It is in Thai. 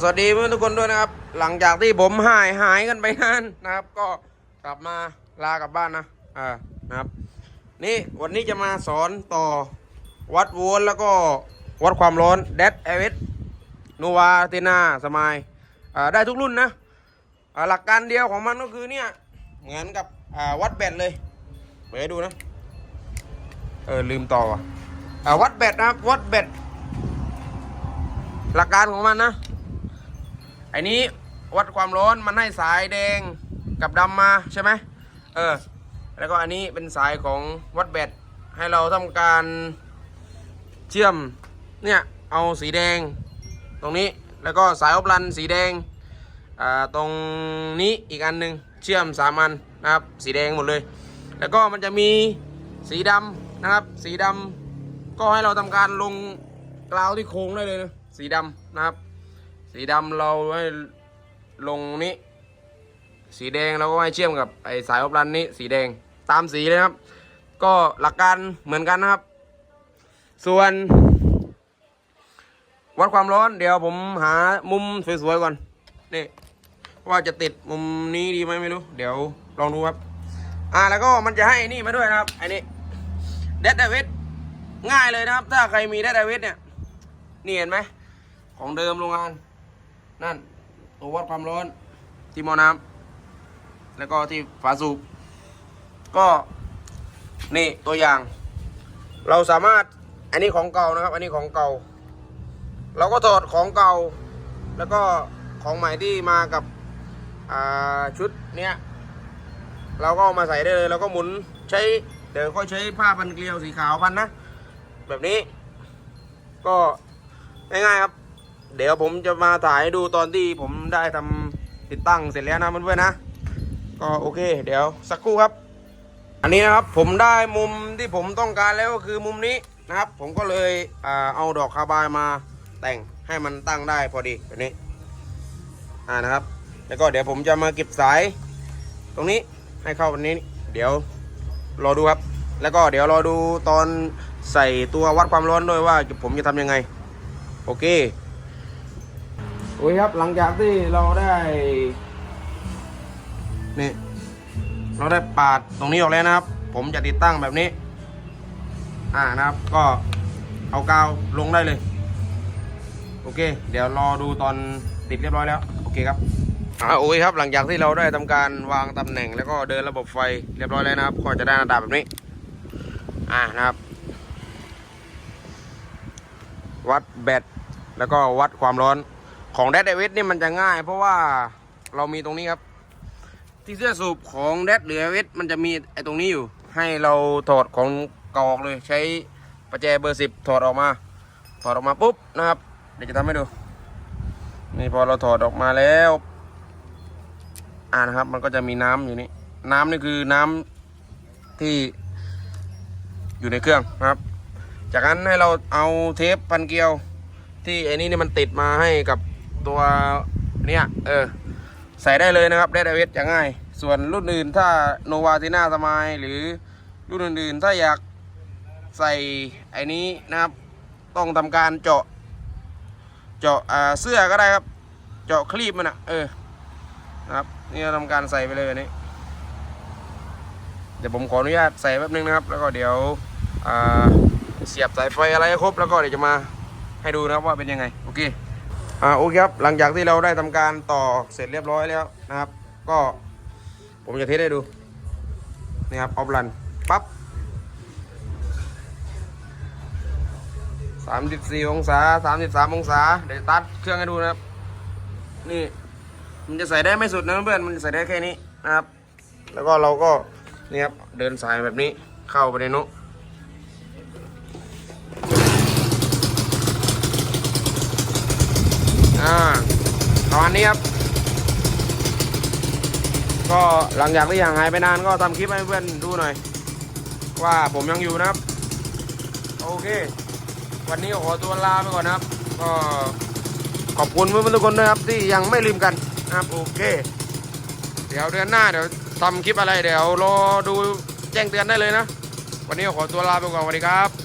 สวัสดีเพื่อนทุกคนด้วยนะครับ หลังจากที่ผมหายหายกันไปนานนะครับ ก็กลับมาลากลับบ้านนะอ่านะครับ นี่วันนี้จะมาสอนต่อวัดโวลต์แล้วก็วัดความร้อนเดดเอเวสโนวาเทนาสมายอ่าได้ทุกรุ่นนะอ่าหลักการเดียวของมันก็คือเนี่ยเหมือนกับอ่าวัดแบตเลยเปิดดูนะเออลืมต่อว่ะอ่าวัดแบตนะครับวัดแบตหลักการของมันนะ ไอ้นี้วัดความร้อนมันให้สายแดงกับดำมาใช่ไหมเออ แล้วก็อันนี้เป็นสายของวัดแบตให้เราทำการเชื่อมเนี่ยเอาสีแดง ตรงนี้แล้วก็สายอบลันสีแดงอ่าตรงนี้อีกอันหนึ่งเชื่อมสามอันนะครับสีแดงหมดเลย แล้วก็มันจะมีสีดำนะครับ สีดำก็ให้เราทำการลงกราวที่โค้งได้เลยนะสีดำนะครับ สีดำเราให้ลงนี้ สีแดงเราก็ให้เชื่อมกับไอสายอบรันนี้สีแดงตามสีเลยครับ ก็หลักการเหมือนกันนะครับ ส่วน วัดความร้อนเดี๋ยวผมหามุมสวยๆก่อนนี่ว่าจะติดมุมนี้ดีไหมไม่รู้ เดี๋ยวลองดูครับ อ่าแล้วก็มันจะให้นี่มาด้วยนะครับไอ้นี่เดดเดวิดง่ายเลยนะครับ ถ้าใครมีเดดเดวิดเนี่ยนี่เห็นไหมของเดิมโรงงาน นั่นตัววัดความร้อนที่หมอน้ำแล้วก็ที่ฝาสูบก็นี่ตัวอย่าง เราสามารถอันนี้ของเก่านะครับ อันนี้ของเก่า เราก็ถอดของเก่า แล้วก็ของใหม่ที่มากับชุดเนี้ยเราก็เอามาใส่ได้เลยเราก็หมุนใช้เดี๋ยวก็ใช้ผ้าพันเกลียวสีขาวพันนะ แบบนี้ ก็ง่ายๆครับ เดี๋ยวผมจะมาถ่ายให้ดูตอนที่ผมได้ทำติดตั้งเสร็จแล้วนะเพื่อนๆนะ ก็โอเค เดี๋ยวสักครู่ครับ อันนี้นะครับผมได้มุมที่ผมต้องการแล้วก็คือมุมนี้นะครับ ผมก็เลยเอาดอกคาบายมาแต่งให้มันตั้งได้พอดีแบบนี้อ่านะครับ แล้วก็เดี๋ยวผมจะมาเก็บสาย ตรงนี้ให้เข้าวันนี้ เดี๋ยวรอดูครับ แล้วก็เดี๋ยวรอดูตอนใส่ตัววัดความร้อนด้วยว่าผมจะทำยังไง โอเค อ้ยครับหลังจากที่เราได้นี่เราได้ปาดตรงนี้ออกแล้วนะครับ ผมจะติดตั้งแบบนี้ อ่านะครับ ก็เอากาวลงได้เลย โอเค เดี๋ยวรอดูตอนติดเรียบร้อยแล้ว โอเคครับอ่าโอเคครับ หลังจากที่เราได้ทำการวางตำแหน่ง แล้วก็เดินระบบไฟเรียบร้อยแล้วนะครับ ก็จะได้หน้าตาแบบนี้ อ่านะครับ วัดแบตแล้วก็วัดความร้อน ของแดดเดวิดนี่มันจะง่าย เพราะว่าเรามีตรงนี้ครับ ที่เสื้อสูบของแดดเดวิดมันจะมีไอ้ตรงนี้อยู่ ให้เราถอดของกอกเลยใช้ประแจเบอร์สิบถอดออกมา ถอดออกมาปุ๊บนะครับ เดี๋ยวจะทำให้ดู นี่พอเราถอดออกมาแล้ว อ่านะครับ มันก็จะมีน้ำอยู่นี่น้ำนี่คือน้ำที่อยู่ในเครื่องนะครับ จากนั้นให้เราเอาเทปพันเกลียว ที่ไอ้นี่นี่มันติดมาให้กับ ตัวเนี่ยเออใส่ได้เลยนะครับได้ดเวทจะง่าย ส่วนรุ่นอื่นถ้าโนวาทีน่าสมายหรือรุ่นอื่นๆ ถ้าอยากใส่ไอ้นี้นะครับ ต้องทำการเจาะ เจาะเสื้อก็ได้ครับ เจาะคลีปมันอะเออนะครับนี่เราทำการใส่ไปเลยนี้เดี๋ยวผมขออนุญาตใส่แป๊บนึงนะครับ แล้วก็เดี๋ยวเสียบสายไฟอะไรครบแล้วก็เดี๋ยวจะมาให้ดูนะครับว่าเป็นยังไง โอเค อ่าโอเคครับหลังจากที่เราได้ทำการต่อเสร็จเรียบร้อยแล้วนะครับ ก็ผมจะเทสให้ดูนี่ครับออฟรันปั๊บสามสิบสี่องศาสามสิบสามองศาเดี๋ยวตัดเครื่องให้ดูนะครับ นี่มันจะใส่ได้ไม่สุดนะเพื่อนมันจะใส่ได้แค่นี้นะครับ แล้วก็เราก็นี่ครับเดินสายแบบนี้เข้าไปในนุ ประมาณนี้ครับ ก็หลังจากที่ห่างหายไปนานก็ทำคลิปให้เพื่อนดูหน่อย ว่าผมยังอยู่นะครับ โอเค วันนี้ขอตัวลาไปก่อนนะครับ ก็ขอบคุณเพื่อนๆทุกคนนะครับ ที่ยังไม่ลืมกันนะครับโอเค เดี๋ยวเดือนหน้าเดี๋ยวทำคลิปอะไรเดี๋ยวรอดูแจ้งเตือนได้เลยนะ วันนี้ขอตัวลาไปก่อนสวัสดีครับ